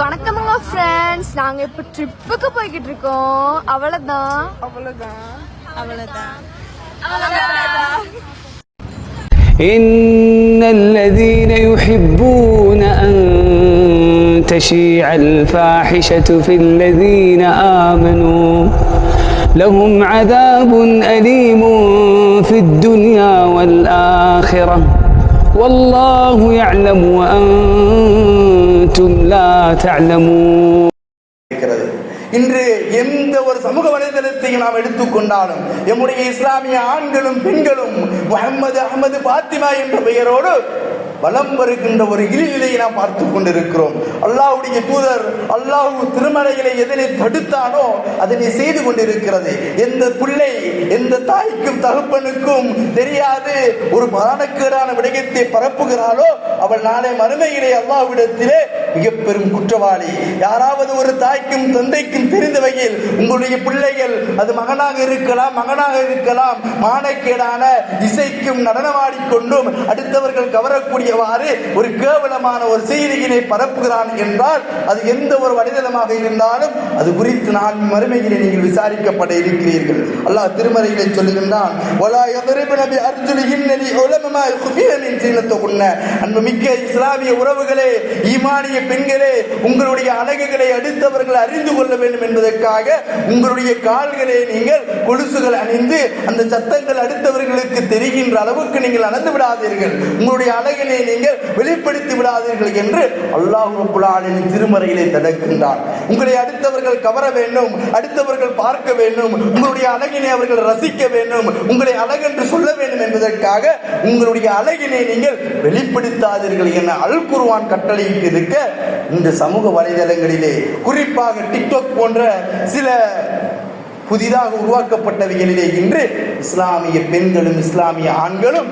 வணக்கமுங்க ஃப்ரெண்ட்ஸ் நாங்க இப்ப ட்ரிப்புக்கு போய்கிட்டு இருக்கோம் அவ்வளவுதான் إن الذين يحبون أن تشيع الفاحشة في الذين آمنوا لهم عذاب أليم في الدنيا والآخرة والله يعلم وأنتم لا تعلمون இருக்கிறது இன்று எந்த ஒரு சமூக வலைதளத்தையும் நாம் எடுத்துக்கொண்டாலும் எம்முடைய இஸ்லாமிய ஆண்களும் பெண்களும் முகமது அகமது பாத்திமா என்ற பெயரோடு வலம் வருகின்ற ஒரு இழிநிலையை நாம் பார்த்து கொண்டிருக்கிறோம். அல்லாஹ்வுடைய தூதர் அல்லாஹ் திருமலையிலே எதனை தடுத்தானோ அதனை செய்து கொண்டிருக்கிறது. எந்த பிள்ளை எந்த தாய்க்கும் தகப்பனுக்கும் தெரியாது ஒரு மரணக்கேடான விடயத்தை பரப்புகிறாளோ அவள் நாளை மறுமையிலே அல்லாஹ்விடத்திலே மிக பெரும் குற்றவாளி. யாராவது ஒரு தாய்க்கும் தந்தைக்கும் தெரிந்த வகையில் உங்களுடைய பிள்ளைகள் அது மகனாக இருக்கலாம் மகனாக இருக்கலாம். மானக்கேடான இசைக்கும் நடனமாடிக்கொண்டும் அடுத்தவர்கள் கவரக்கூடியவாறு ஒரு கேவலமான ஒரு செய்தியினை பரப்புகிறான் என்றால் அது எந்த ஒரு வடிதளமாக இருந்தாலும் அது குறித்து நான் மறுமையிலே நீங்கள் விசாரிக்கப்பட இருக்கிறீர்கள். அல்லாஹ் திருமறைகளை சொல்லுகின்றான் அன்புமிக்க இஸ்லாமிய உறவுகளே ஈமானிய பெண்களே உங்களுடைய அழகுகளை அடுத்தவர்கள் அறிந்து கொள்ள வேண்டும் என்பதற்காக உங்களுடைய கால்களை நீங்கள் கொலுசுகள் அணிந்து அந்த சத்தங்கள் அடுத்தவர்களுக்கு தெரிகின்ற அளவுக்கு நீங்கள் நடந்து விடாதீர்கள். உங்களுடைய அழகினை நீங்கள் வெளிப்படுத்தி விடாதீர்கள் என்று அல்லாஹ் ரப்புல் திருமறையிலே தடுக்கின்றார் உங்களை அடுத்தவர்கள் கவர வேண்டும் அடுத்தவர்கள் பார்க்க வேண்டும் உங்களுடைய அழகினை அவர்கள் ரசிக்க வேண்டும் உங்களை அழகென்று சொல்ல வேண்டும் என்பதற்காக உங்களுடைய அழகினை நீங்கள் வெளிப்படுத்தாதீர்கள் என அல் குர்ஆன் கட்டளையிட்டு இருக்க இந்த சமூக வலைதளங்களிலே குறிப்பாக டிக்டாக் போன்ற சில புதிதாக உருவாக்கப்பட்டவைகளிலே இன்று இஸ்லாமிய பெண்களும் இஸ்லாமிய ஆண்களும்